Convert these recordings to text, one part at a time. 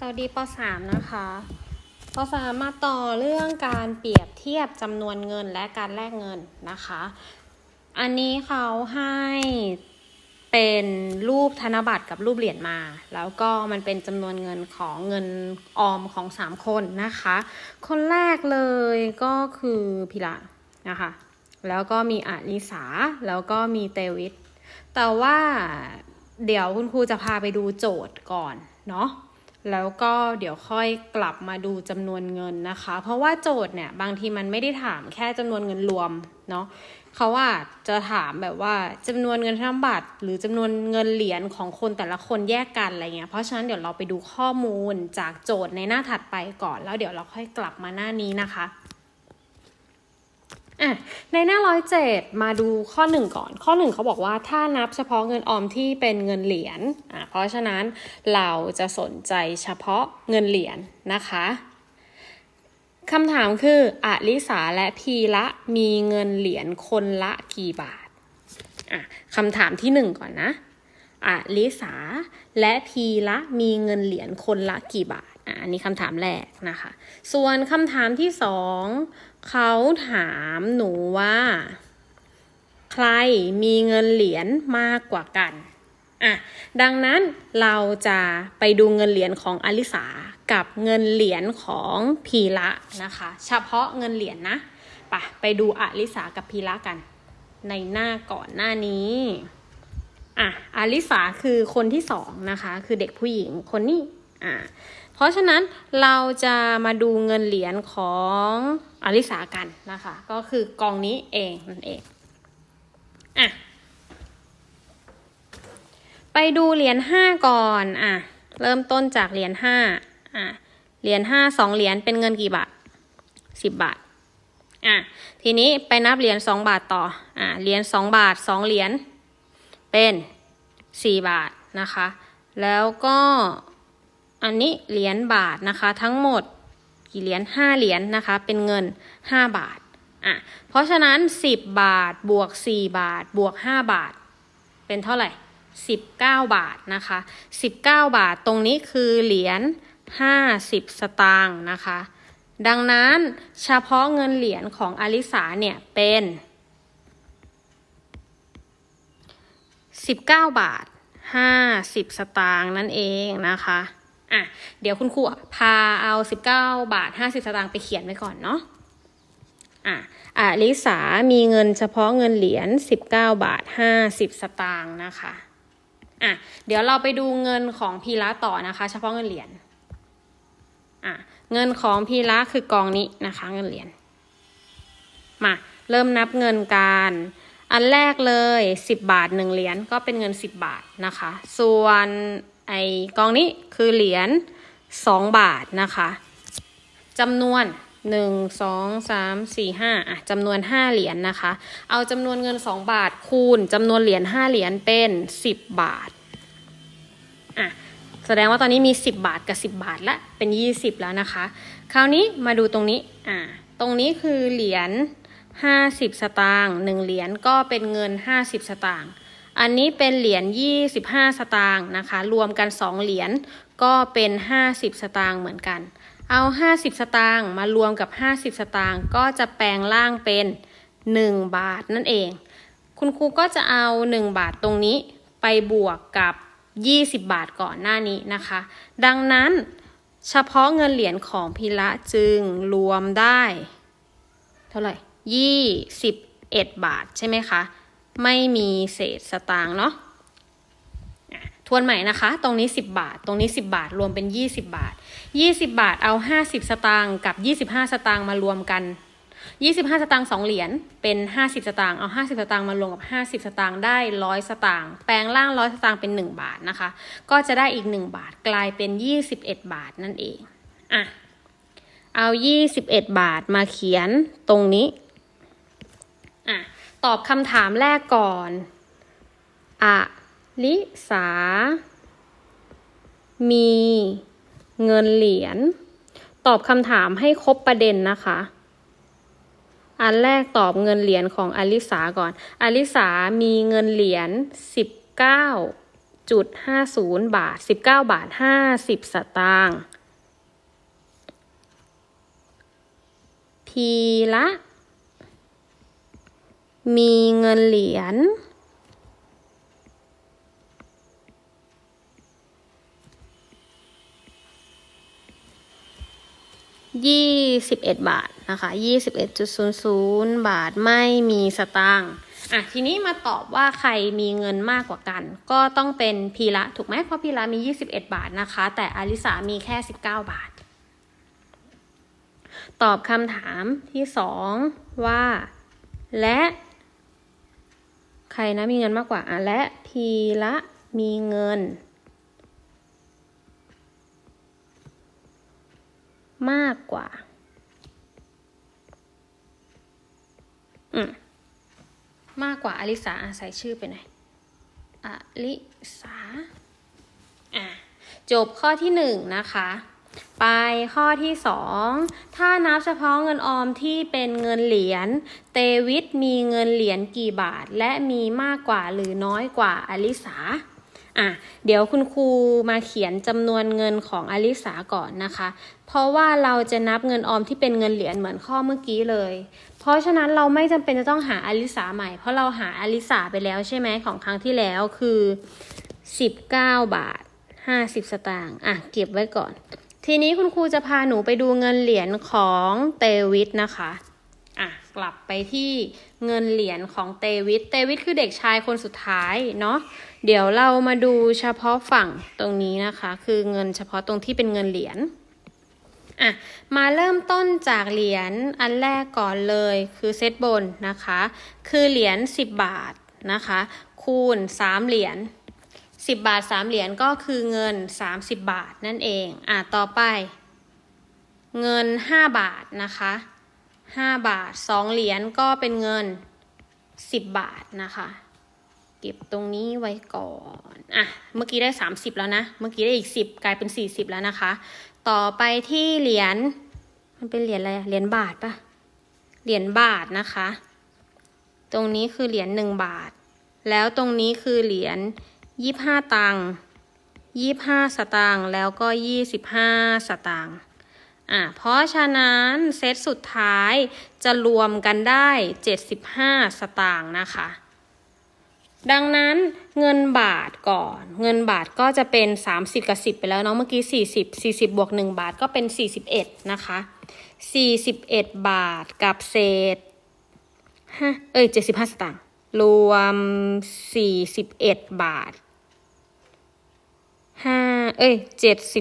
สวัสดีป .3 นะคะป .3 มาต่อเรื่องการเปรียบเทียบจำนวนเงินและการแลกเงินนะคะ อันนี้เขาให้เป็นรูปธนบัตรกับรูปเหรียญมา แล้วก็มันเป็นจำนวนเงินของเงินออมของ 3 คนนะคะ คนแรกเลยก็คือพิระนะคะ แล้วก็มีอาลิสา แล้วก็มีเตวิทแต่ว่าเดี๋ยวคุณครูจะพาไปดูโจทย์ก่อนเนาะ แล้วก็เดี๋ยวค่อยกลับมาดูจำนวนเงินนะคะ เพราะว่าโจทย์เนี่ยบางทีมันไม่ได้ถามแค่จำนวนเงินรวมเนาะเขาว่าจะถามแบบว่าจำนวนเงินธนบัตรหรือจำนวนเงินเหรียญของคนแต่ละคนแยกกันอะไรเงี้ย เพราะฉะนั้นเดี๋ยวเราไปดูข้อมูลจากโจทย์ในหน้าถัดไปก่อน แล้วเดี๋ยวเราค่อยกลับมาหน้านี้นะคะ อะในหน้าร้อยเจ็ดมาดูข้อหนึ่งก่อน ข้อหนึ่งเขาบอกว่าถ้านับเฉพาะเงินออมที่เป็นเงินเหรียญอะเพราะฉะนั้นเราจะสนใจเฉพาะเงินเหรียญนะคะคำถามคืออลิสาและพีละมีเงินเหรียญคนละกี่บาทอะคำถามที่หนึ่งก่อนนะอลิสาและพีละมีเงินเหรียญคนละกี่บาทอะอันนี้คำถามแรกนะคะ ส่วนคำถามที่สอง เขาถามหนูว่า ใครมีเงินเหรียญมากกว่ากันอะดังนั้นเราจะไปดูเงินเหรียญของอลิสากับเงินเหรียญของพีละนะคะ เฉพาะเงินเหรียญนะไปไปดูอลิสากับพีละกัน ในหน้าก่อนหน้านี้อะอลิสาคือคนที่สองนะคะ คือเด็กผู้หญิงคนนี้อะ เพราะฉะนั้นเราจะมาดูเงินเหรียญของอลิสากันนะคะ ก็คือกองนี้เองนั่นเองอะไปดูเหรียญห้าก่อนอะเริ่มต้นจากเหรียญห้าอะเหรียญห้าสองเหรียญเป็นเงินกี่บาทสิบบาทอะทีนี้ไปนับเหรียญสองบาทต่ออะเหรียญสองบาทสองเหรียญเป็นสี่บาทนะคะ แล้วก็ อันนี้เหรียญบาทนะคะ ทั้งหมดกี่เหรียญห้าเหรียญนะคะ เป็นเงินห้าบาทอะเพราะฉะนั้นสิบบาทบวกสี่บาทบวกห้าบาท เป็นเท่าไหร่สิบเก้าบาทนะคะสิบเก้าบาทตรงนี้คือเหรียญห้าสิบสตางค์นะคะ ดังนั้นเฉพาะเงินเหรียญของอลิสาเนี่ยเป็นสิบเก้าบาทห้าสิบสตางค์นั่นเองนะคะ อะเดี๋ยวคุณครูพาเอาสิบเก้าบาทห้าสิบสตางค์ไปเขียนไว้ก่อนเนาะอะอะลิสามีเงินเฉพาะเงินเหรียญสิบเก้าบาทห้าสิบสตางค์นะคะอะเดี๋ยวเราไปดูเงินของพีระต่อนะคะ เฉพาะเงินเหรียญอะเงินของพีระคือกองนี้นะคะ เงินเหรียญมาเริ่มนับเงินการอันแรกเลยสิบบาทหนึ่งเหรียญก็เป็นเงินสิบบาทนะคะ ส่วน ไอกองนี้คือเหรียญสองบาทนะคะจำนวนหนึ่งสองสามสี่ห้าอะจำนวนห้าเหรียญนะคะ เอาจำนวนเงินสองบาทคูณจำนวนเหรียญห้าเหรียญเป็นสิบบาทอะแสดงว่าตอนนี้มีสิบบาทกับสิบบาทละเป็นยี่สิบแล้วนะคะ คราวนี้มาดูตรงนี้อะตรงนี้คือเหรียญห้าสิบสตางค์หนึ่งเหรียญก็เป็นเงินห้าสิบสตางค์ อันนี้เป็นเหรียญ25 สตางค์นะคะ รวมกัน 2 เหรียญก็เป็น 50 สตางค์เหมือนกัน เอา 50 สตางค์มารวมกับ 50 สตางค์ก็จะแปลงร่างเป็น 1 บาทนั่นเอง คุณครูก็จะเอา 1 บาทตรงนี้ไปบวกกับ 20 บาทก่อนหน้านี้นะคะ ดังนั้นเฉพาะเงินเหรียญของพิระจึงรวมได้ เท่าไหร่ 21 บาทใช่ไหมคะ ไม่มีเศษสตางค์เนาะทวนใหม่นะคะ ตรงนี้ 10 บาท ตรงนี้ 10 บาท รวมเป็น 20 บาท 20 บาทเอา 50 สตางค์กับ 25 สตางค์มารวมกัน 25 สตางค์2เหรียญ เป็น 50 สตางค์เอา 50 สตางค์มารวมกับ 50 สตางค์ได้ 100 สตางค์ แปลงร่าง 100 สตางค์เป็น 1 บาทนะคะ ก็จะได้อีก 1 บาท กลายเป็น 21 บาทนั่นเอง อะ เอา 21 บาทมาเขียนตรงนี้ ตอบคำถามแรกก่อน อะลิสา มีเงินเหรียญ ตอบคำถามให้ครบประเด็นนะคะ อันแรกตอบเงินเหรียญของอลิสาก่อน อลิสามีเงินเหรียญสิบเก้าจุดห้าศูนย์บาทสิบเก้าบาทห้าสิบสตางค์พีละ มีเงินเหรียญ ยี่สิบเอ็ดบาทนะคะยี่สิบเอ็ดจุดศูนย์ศูนย์บาทไม่มีสตางค์อะทีนี้มาตอบว่าใครมีเงินมากกว่ากัน ก็ต้องเป็นพีละถูกไหมเพราะพีละมียี่สิบเอ็ดบาทนะคะ แต่อาริสามีแค่สิบเก้าบาท ตอบคำถามที่สองว่า และ ใครนะมีเงินมากกว่าอะและพีละมีเงิน มากกว่าอืมมากกว่าอลิสาอะใส่ชื่อไปหน่อยอลิสาอะจบข้อที่หนึ่งนะคะ ไปข้อที่สองถ้านับเฉพาะเงินออมที่เป็นเงินเหรียญ เตวิทมีเงินเหรียญกี่บาท และมีมากกว่าหรือน้อยกว่าอลิสาอะเดี๋ยวคุณครูมาเขียนจำนวนเงินของอลิสาก่อนนะคะ เพราะว่าเราจะนับเงินออมที่เป็นเงินเหรียญเหมือนข้อเมื่อกี้เลย เพราะฉะนั้นเราไม่จำเป็นจะต้องหาอลิสาใหม่ เพราะเราหาอลิสาไปแล้วใช่ไหมของครั้งที่แล้วคือ 19 บาท 50 สตางค์อะเก็บไว้ก่อน ทีนี้คุณครูจะพาหนูไปดูเงินเหรียญของเตวิทนะคะอะกลับไปที่เงินเหรียญของเตวิทเตวิทคือเด็กชายคนสุดท้ายเนาะ เดี๋ยวเรามาดูเฉพาะฝั่งตรงนี้นะคะ คือเงินเฉพาะตรงที่เป็นเงินเหรียญอะมาเริ่มต้นจากเหรียญอันแรกก่อนเลยคือเซตบนนะคะ คือเหรียญ10 บาทนะคะ คูณ 3 เหรียญ 10 บาท 3 เหรียญก็คือเงิน 30 บาทนั่นเอง อะต่อไป เงิน 5 บาทนะคะ 5 บาท 2 เหรียญก็เป็นเงิน 10 บาทนะคะ เก็บตรงนี้ไว้ก่อน อะ เมื่อกี้ได้ 30 แล้วนะ เมื่อกี้ได้อีก 10 กลายเป็น 40 แล้วนะคะ ต่อไปที่เหรียญ มันเป็นเหรียญอะไร เหรียญบาทปะเหรียญบาทนะคะ ตรงนี้คือเหรียญหนึ่งบาท แล้วตรงนี้คือเหรียญ ยี่ห้าตังยี่ห้าสตางค์แล้วก็ยี่สิบห้าสตางค์อะเพราะฉะนั้นเซตสุดท้ายจะรวมกันได้เจ็ดสิบห้าสตางค์นะคะ ดังนั้นเงินบาทก่อน เงินบาทก็จะเป็น 30 กับ 10 ไปแล้วเนาะเมื่อกี้ 40 40 บวก 1 บาทก็เป็น 41 นะคะ 41 บาทกับเศษฮะเอ้ย 75 สตางค์รวม 41 บาท 5เอ้ย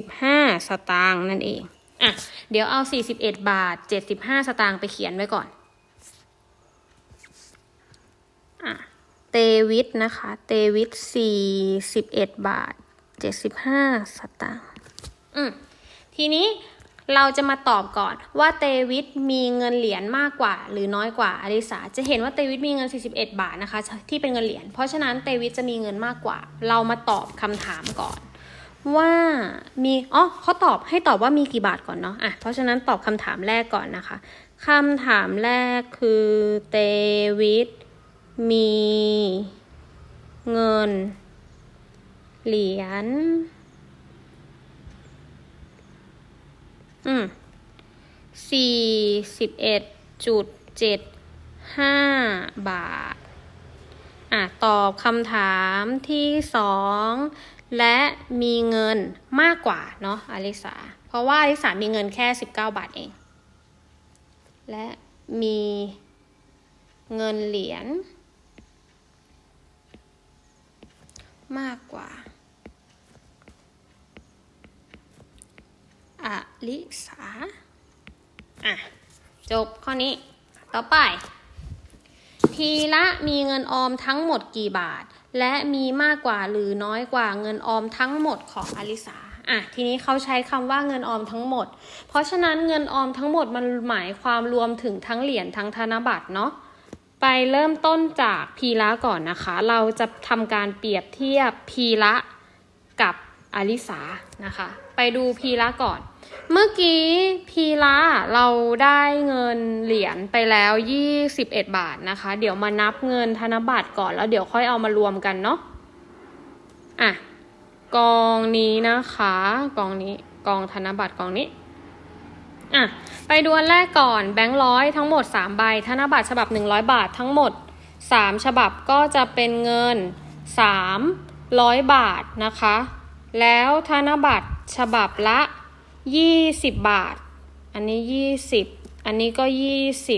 75สตางค์นั่นเองอะเดี๋ยวเอา41บเอ็ดบาท75สตางค์ไปเขียนไว้ก่อนอะเตวิทนะคะ เตวิทสี่สิบเอ็ดบาทเจ็ดสิบห้าสตางค์อืมทีนี้เราจะมาตอบก่อนว่าเตวิทมีเงินเหรียญมากกว่า หรือน้อยกว่าอลิสาจะเห็นว่าเตวิทมีเงิน 41 บาทนะคะ ที่เป็นเงินเหรียญเพราะฉะนั้นเตวิทจะมีเงินมากกว่า เรามาตอบคำถามก่อน ว่ามีอ๋อเขาตอบให้ตอบว่ามีกี่บาทก่อนเนาะอะเพราะฉะนั้นตอบคำถามแรกก่อนนะคะคำถามแรกคือเตวิทมีเงิน เหรียญอืมสี่สิบเอ็ดจุดเจ็ดห้าบาท อะ ตอบคำถามที่สอง และมีเงินมากกว่าเนาะอลิสา เพราะว่าอลิสามีเงินแค่สิบเก้าบาทเอง และมีเงินเหรียญมากกว่าอลิสา อะ จบข้อนี้ ต่อไป ทีละมีเงินออมทั้งหมดกี่บาท และมีมากกว่าหรือน้อยกว่าเงินออมทั้งหมดของอลิสาอะทีนี้เขาใช้คำว่าเงินออมทั้งหมด เพราะฉะนั้นเงินออมทั้งหมดมันหมายความรวมถึงทั้งเหรียญทั้งธนบัตรเนาะไปเริ่มต้นจากพีละก่อนนะคะ เราจะทำการเปรียบเทียบพีละกับอลิสานะคะ ไปดูพีละก่อน เมื่อกี้พีละเราได้เงินเหรียญไปแล้ว 21 บาทนะคะ เดี๋ยวมานับเงินธนบัตรก่อนแล้วเดี๋ยวค่อยเอามารวมกันเนาะอะกองนี้นะคะกองนี้กองธนบัตรกองนี้อะไปดูอันแรกก่อนแบงค์ร้อยทั้งหมด 3 ใบ ธนบัตรฉบับ 100 บาททั้งหมด 3 ฉบับก็จะเป็นเงิน 300 บาทนะคะ แล้วธนบัตรฉบับละ 20บาท อันนี้20อันนี้ก็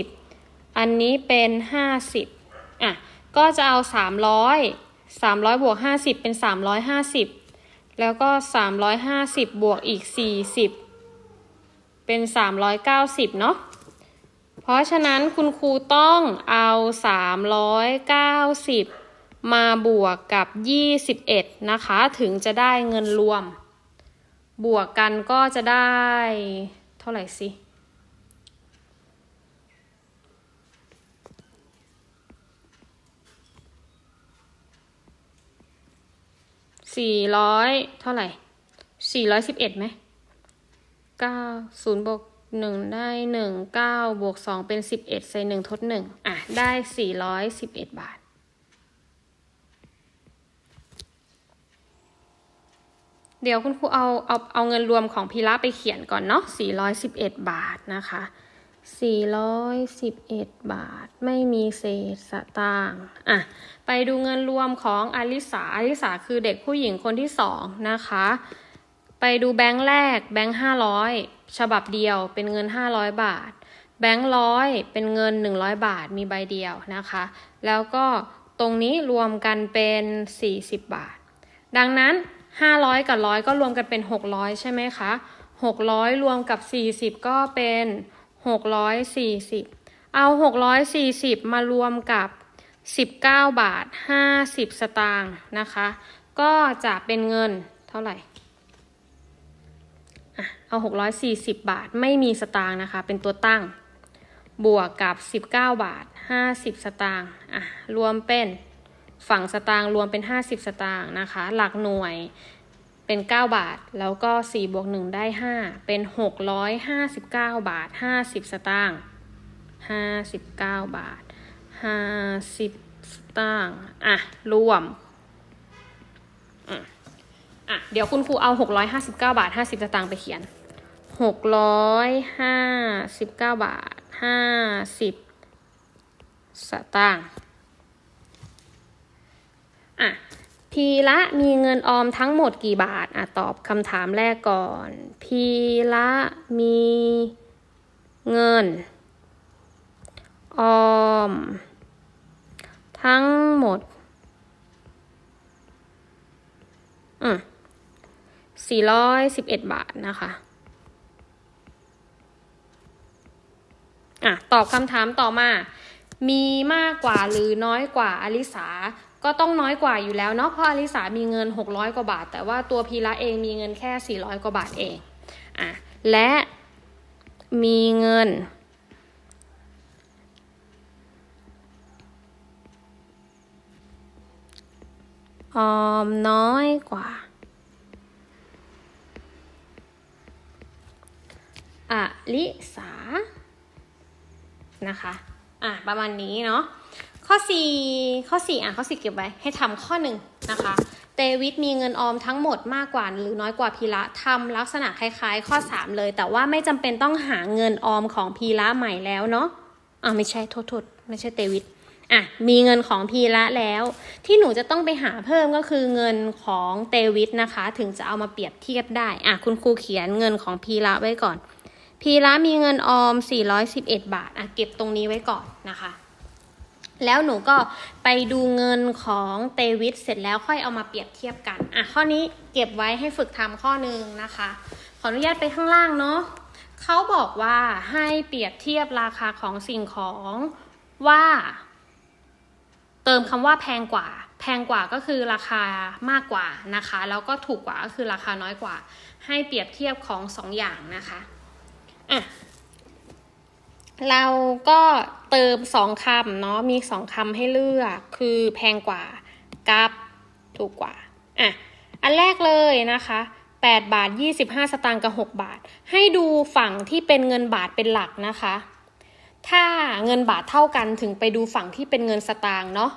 20อันนี้เป็น50อะ ก็จะเอา300 300บวก50เป็น350แล้วก็350บวกอีก40เป็น390เนาะ เพราะฉะนั้นคุณครูต้องเอา390มาบวกกับ21นะคะ ถึงจะได้เงินรวม บวกกันก็จะได้เท่าไหร่สิสี่ร้อยเท่าไหร่สี่ร้อยสิบเอ็ดไหมเก้าศูนย์บวกหนึ่งได้หนึ่งเก้าบวกสองเป็นสิบเอ็ดใส่หนึ่งทดหนึ่งอะ ได้สี่ร้อยสิบเอ็ดบาท เดี๋ยวคุณครูเอาเอาเอาเงินรวมของพีระไปเขียนก่อนเนาะ411 บาทนะคะ 411 บาท ไม่มีเศษสตางค์อะ ไปดูเงินรวมของอลิสาอลิสาคือเด็กผู้หญิงคนที่สองนะคะ ไปดูแบงค์แรกแบงค์500ฉบับเดียวเป็นเงิน500บาท แบงค์ร้อยเป็นเงิน100บาทมีใบเดียวนะคะ แล้วก็ตรงนี้รวมกันเป็น40บาท ดังนั้น 500 กับร้อยก็รวมกันเป็น 600 ใช่ไหมคะ600 รวมกับ 40 ก็เป็น 640 เอา 640 มารวมกับ 19 บาท 50 สตางค์นะคะ ก็จะเป็นเงินเท่าไหร่อะเอา 640 บาทไม่มีสตางค์นะคะ เป็นตัวตั้ง บวกกับ 19 บาท 50 สตางค์อะรวมเป็น ฝั่งสตางค์รวมเป็น 50 สตางค์นะคะ หลักหน่วยเป็น 9 บาท แล้วก็4บวก1ได้ 5 เป็น 659 บาท 50 สตางค์59 บาท 50 สตางค์อะ รวมอืมอะเดี๋ยวคุณครูเอา 659 บาท 50 สตางค์ไปเขียน 659 บาท 50 สตางค์ อะพีละมีเงินออมทั้งหมดกี่บาทอะตอบคำถามแรกก่อน พีละมีเงิน ออม ทั้งหมดอืมสี่ร้อยสิบเอ็ดบาทนะคะอะตอบคำถามต่อมา มีมากกว่าหรือน้อยกว่าอลิสา ก็ต้องน้อยกว่าอยู่แล้วเนาะเพราะอลิสามีเงิน 600 กว่าบาท แต่ว่าตัวพีระเองมีเงินแค่ 400 กว่าบาทเองอะและมีเงิน ออมน้อยกว่าอลิสานะคะ อะ ประมาณนี้เนาะ ข้อ4ข้อ4อะข้อ4เก็บไว้ให้ทำข้อหนึ่งนะคะเตวิทมีเงินออมทั้งหมดมากกว่าหรือน้อยกว่าพีระทำลักษณะคล้ายๆ ข้อ 3 เลย แต่ว่าไม่จำเป็นต้องหาเงินออมของพีระใหม่แล้วเนาะอะไม่ใช่โทษโทษไม่ใช่เตวิทอะมีเงินของพีระแล้ว ที่หนูจะต้องไปหาเพิ่มก็คือเงินของเตวิทนะคะ ถึงจะเอามาเปรียบเทียบได้อะคุณครูเขียนเงินของพีระไว้ก่อน พีระมีเงินออม 411 บาทอะเก็บตรงนี้ไว้ก่อนนะคะ แล้วหนูก็ไปดูเงินของเตวิทเสร็จแล้วค่อยเอามาเปรียบเทียบกันอะข้อนี้เก็บไว้ให้ฝึกทำข้อหนึ่งนะคะ ขออนุญาตไปข้างล่างเนาะเขาบอกว่าให้เปรียบเทียบราคาของสิ่งของว่า เติมคำว่าแพงกว่า แพงกว่าก็คือราคามากกว่านะคะ แล้วก็ถูกกว่าก็คือราคาน้อยกว่า ให้เปรียบเทียบของสองอย่างนะคะอะ เราก็เติมสองคำเนาะมีสองคำให้เลือก คือแพงกว่ากับถูกกว่าอะอันแรกเลยนะคะ8บาท 25 สตางค์กับ 6 บาท ให้ดูฝั่งที่เป็นเงินบาทเป็นหลักนะคะ ถ้าเงินบาทเท่ากันถึงไปดูฝั่งที่เป็นเงินสตางค์เนาะ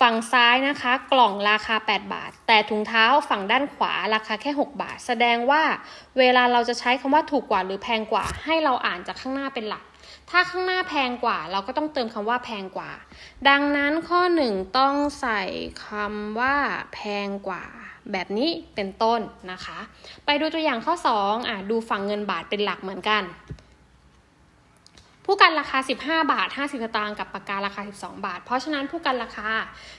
ฝั่งซ้ายนะคะ กล่องราคา 8 บาท แต่ถุงเท้าฝั่งด้านขวาราคาแค่ 6 บาท แสดงว่าเวลาเราจะใช้คำว่าถูกกว่าหรือแพงกว่า ให้เราอ่านจากข้างหน้าเป็นหลัก ถ้าข้างหน้าแพงกว่า เราก็ต้องเติมคำว่าแพงกว่า ดังนั้นข้อ 1 ต้องใส่คำว่าแพงกว่า แบบนี้เป็นต้นนะคะ ไปดูตัวอย่างข้อ 2อะดูฝั่งเงินบาทเป็นหลักเหมือนกัน ผู้กันราคา 15 บาท 50สตางค์กับปากการาคา 12 บาท เพราะฉะนั้นผู้กันราคา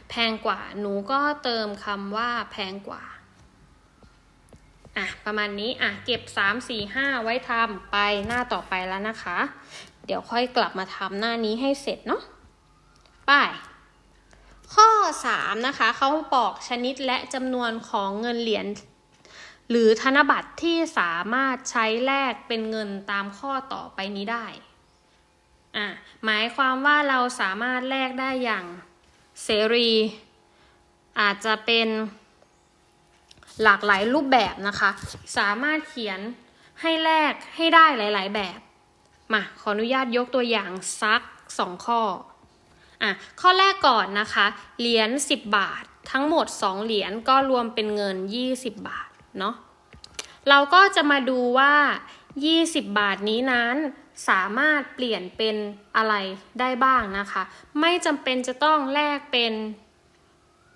แพงกว่า หนูก็เติมคำว่าแพงกว่าอะประมาณนี้อะเก็บ 3 4 5 ไว้ทำไปหน้าต่อไปแล้วนะคะ เดี๋ยวค่อยกลับมาทำหน้านี้ให้เสร็จเนาะไปข้อ 3 นะคะเขาบอกชนิดและจำนวนของเงินเหรียญหรือธนบัตรที่สามารถใช้แลกเป็นเงินตามข้อต่อไปนี้ได้อะหมายความว่าเราสามารถแลกได้อย่างเสรี อาจจะเป็นหลากหลายรูปแบบนะคะ สามารถเขียนให้แลกให้ได้หลาย ๆ แบบ มาขออนุญาตยกตัวอย่างสักสองข้ออะข้อแรกก่อนนะคะ เหรียญ10 บาท ทั้งหมด 2 เหรียญก็รวมเป็นเงิน 20 บาทเนาะเราก็จะมาดูว่า 20 บาทนี้นั้นสามารถเปลี่ยนเป็นอะไรได้บ้างนะคะ ไม่จำเป็นจะต้องแลกเป็น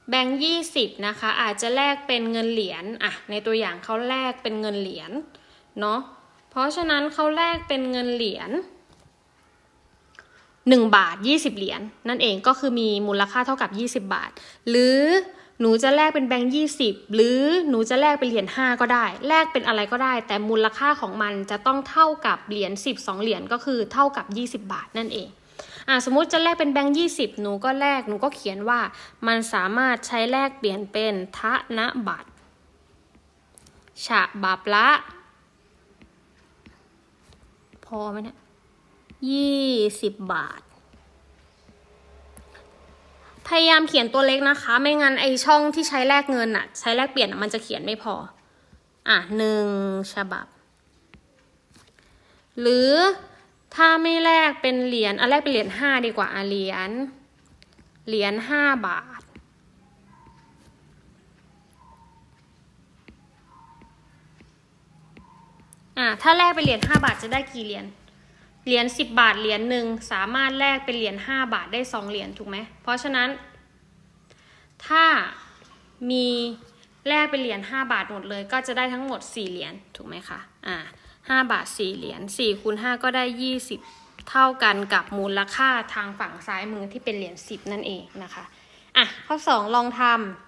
แบงค์ยี่สิบนะคะอาจจะแลกเป็นเงินเหรียญอะในตัวอย่างเขาแลกเป็นเงินเหรียญเนาะ เพราะฉะนั้นเขาแลกเป็นเงินเหรียญ1 บาท 20 เหรียญนั่นเองก็คือมีมูลค่าเท่ากับ 20 บาท หรือหนูจะแลกเป็นแบงค์20หรือหนูจะแลกเป็นเหรียญ5ก็ได้ แลกเป็นอะไรก็ได้ แต่มูลค่าของมันจะต้องเท่ากับเหรียญ10 2เหรียญก็คือเท่ากับ20บาทนั่นเองอ่าสมมุติจะแลกเป็นแบงค์20หนูก็แลกหนูก็เขียนว่า มันสามารถใช้แลกเปลี่ยนเป็นธนบัตรฉบับละ อไหมเนี่ยยี่สิบบาท พยายามเขียนตัวเล็กนะคะ ไม่งั้นไอช่องที่ใช้แลกเงินอะใช้แลกเปลี่ยนอะมันจะเขียนไม่พอ อะหนึ่งฉบับ หรือถ้าไม่แลกเป็นเหรียญอะแลกเป็นเหรียญห้าดีกว่าเหรียญเหรียญห้าบาท อะถ้าแลกเป็นเหรียญห้าบาทจะได้กี่เหรียญเหรียญสิบบาทเหรียญหนึ่งสามารถแลกเป็นเหรียญห้าบาทได้สองเหรียญถูกไหมเพราะฉะนั้น ถ้ามีแลกเป็นเหรียญห้าบาทหมดเลย ก็จะได้ทั้งหมดสี่เหรียญถูกไหมคะอ่าห้าบาทสี่เหรียญสี่คูณห้าก็ได้ยี่สิบเท่ากันกับมูลค่าทางฝั่งซ้ายมือที่เป็นเหรียญสิบนั่นเองนะคะอะข้อสองลองทำ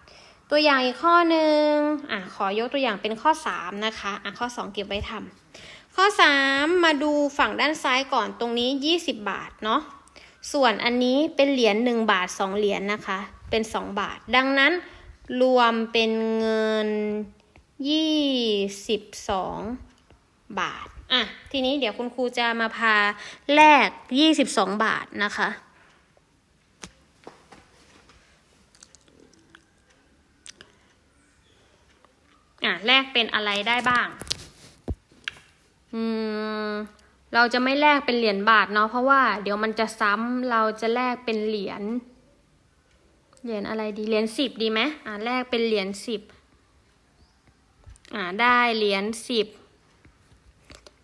ตัวอย่างอีกข้อหนึ่งอะขอยกตัวอย่างเป็นข้อสามนะคะอะข้อสองเก็บไว้ทำข้อ 3 มาดูฝั่งด้านซ้ายก่อนตรงนี้ 20 บาทเนาะส่วนอันนี้เป็นเหรียญ1บาท 2 เหรียญนนะคะ เป็น 2 บาท ดังนั้นรวมเป็นเงิน 22 บาทอะทีนี้เดี๋ยวคุณครูจะมาพาแลก 22 บาทนะคะ อะแลกเป็นอะไรได้บ้าง อืม เราจะไม่แลกเป็นเหรียญบาทเนาะเพราะว่าเดี๋ยวมันจะซ้ำเราจะแลกเป็นเหรียญเหรียญอะไรดีเหรียญสิบดีไหมอ่าแลกเป็นเหรียญสิบอ่าได้เหรียญสิบ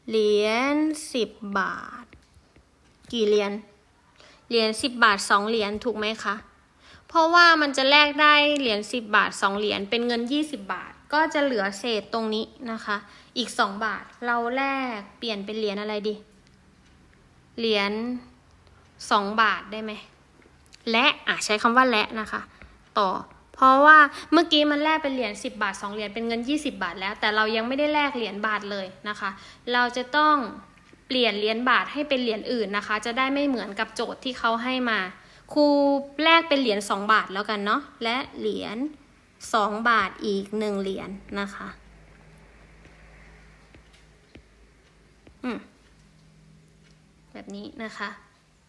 เหรียญสิบบาท กี่เหรียญเหรียญสิบบาทสองเหรียญถูกไหมคะ เพราะว่ามันจะแลกได้เหรียญสิบบาทสองเหรียญเป็นเงินยี่สิบบาท ก็จะเหลือเศษตรงนี้นะคะ อีกสองบาท เราแลกเปลี่ยนเป็นเหรียญอะไรดี เหรียญสองบาทได้ไหม และอะใช้คำว่าและนะคะ ต่อ เพราะว่าเมื่อกี้มันแลกเป็นเหรียญ10 บาท 2 เหรียญเป็นเงิน 20 บาทแล้ว แต่เรายังไม่ได้แลกเหรียญบาทเลยนะคะ เราจะต้องเปลี่ยนเหรียญบาทให้เป็นเหรียญอื่นนะคะ จะได้ไม่เหมือนกับโจทย์ที่เขาให้มา ครูแลกเป็นเหรียญ2บาทแล้วกันเนาะ และเหรียญ 2 บาทอีก 1 เหรียญนะคะอืมแบบนี้นะคะ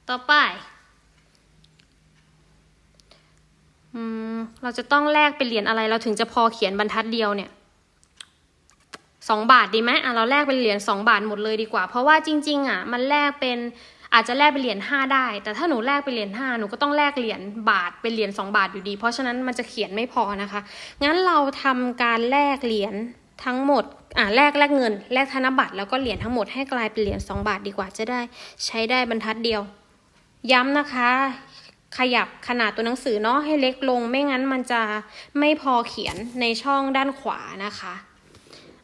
ต่อไปอืมเราจะต้องแลกเป็นเหรียญอะไรเราถึงจะพอเขียนบรรทัดเดียวเนี่ยสองบาทดีไหมอะเราแลกเป็นเหรียญสองบาทหมดเลยดีกว่า เพราะว่าจริง ๆ อะ มันแลกเป็น อาจจะแลกเป็นเหรียญห้าได้ แต่ถ้าหนูแลกเป็นเหรียญห้าหนูก็ต้องแลกเหรียญบาทเป็นเหรียญสองบาทอยู่ดี เพราะฉะนั้นมันจะเขียนไม่พอนะคะ งั้นเราทำการแลกเหรียญทั้งหมดอ่าแลกแลกเงินแลกธนบัตรแล้วก็เหรียญทั้งหมดให้กลายเป็นเหรียญสองบาทดีกว่าจะได้ ใช้ได้บรรทัดเดียว ย้ำนะคะ ขยับขนาดตัวหนังสือเนาะให้เล็กลง ไม่งั้นมันจะไม่พอเขียนในช่องด้านขวานะคะ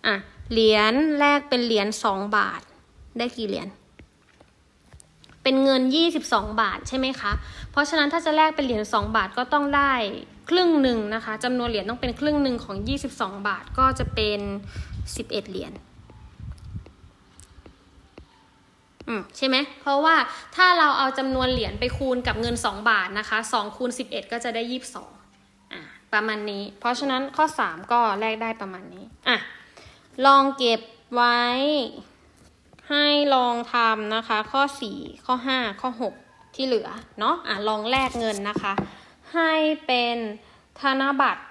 อะเหรียญแรกเป็นเหรียญสองบาท ได้กี่เหรียญ เป็นเงิน 22 บาทใช่ไหมคะ เพราะฉะนั้นถ้าจะแลกเป็นเหรียญ2บาทก็ต้องได้ครึ่งหนึ่งนะคะจำนวนเหรียญต้องเป็นครึ่งหนึ่งของ 22 บาทก็จะเป็น 11 เหรียญอืมใช่ไหม เพราะว่าถ้าเราเอาจำนวนเหรียญไปคูณกับเงิน 2 บาทนะคะ2คูณ11 ก็จะได้ 22อะประมาณนี้ เพราะฉะนั้นข้อ 3 ก็แลกได้ประมาณนี้อะลองเก็บไว้ ให้ลองทำนะคะ ข้อ 4 ข้อ 5 ข้อ 6 ที่เหลือเนาะอะลองแลกเงินนะคะ ให้เป็นธนบัตร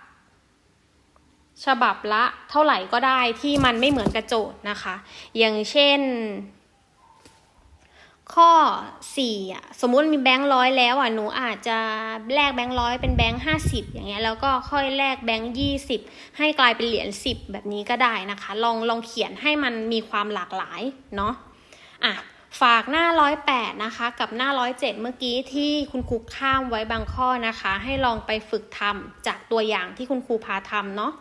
ฉบับละเท่าไหร่ก็ได้ที่มันไม่เหมือนกระโจทย์นะคะ อย่างเช่น ข้อ4อะสมมุติมีแบงค์ร้อยแล้วอะหนูอาจจะแลกแบงค์ร้อยเป็นแบงค์ห้าสิบอย่างเงี้ยแล้วก็ค่อยแลกแบงค์ยี่สิบให้กลายเป็นเหรียญสิบแบบนี้ก็ได้นะคะ ลองลองเขียนให้มันมีความหลากหลายเนาะอะฝากหน้าร้อยแปดนะคะ กับหน้าร้อยเจ็ดเมื่อกี้ที่คุณครูข้ามไว้บางข้อนะคะ ให้ลองไปฝึกทำจากตัวอย่างที่คุณครูพาทำเนาะ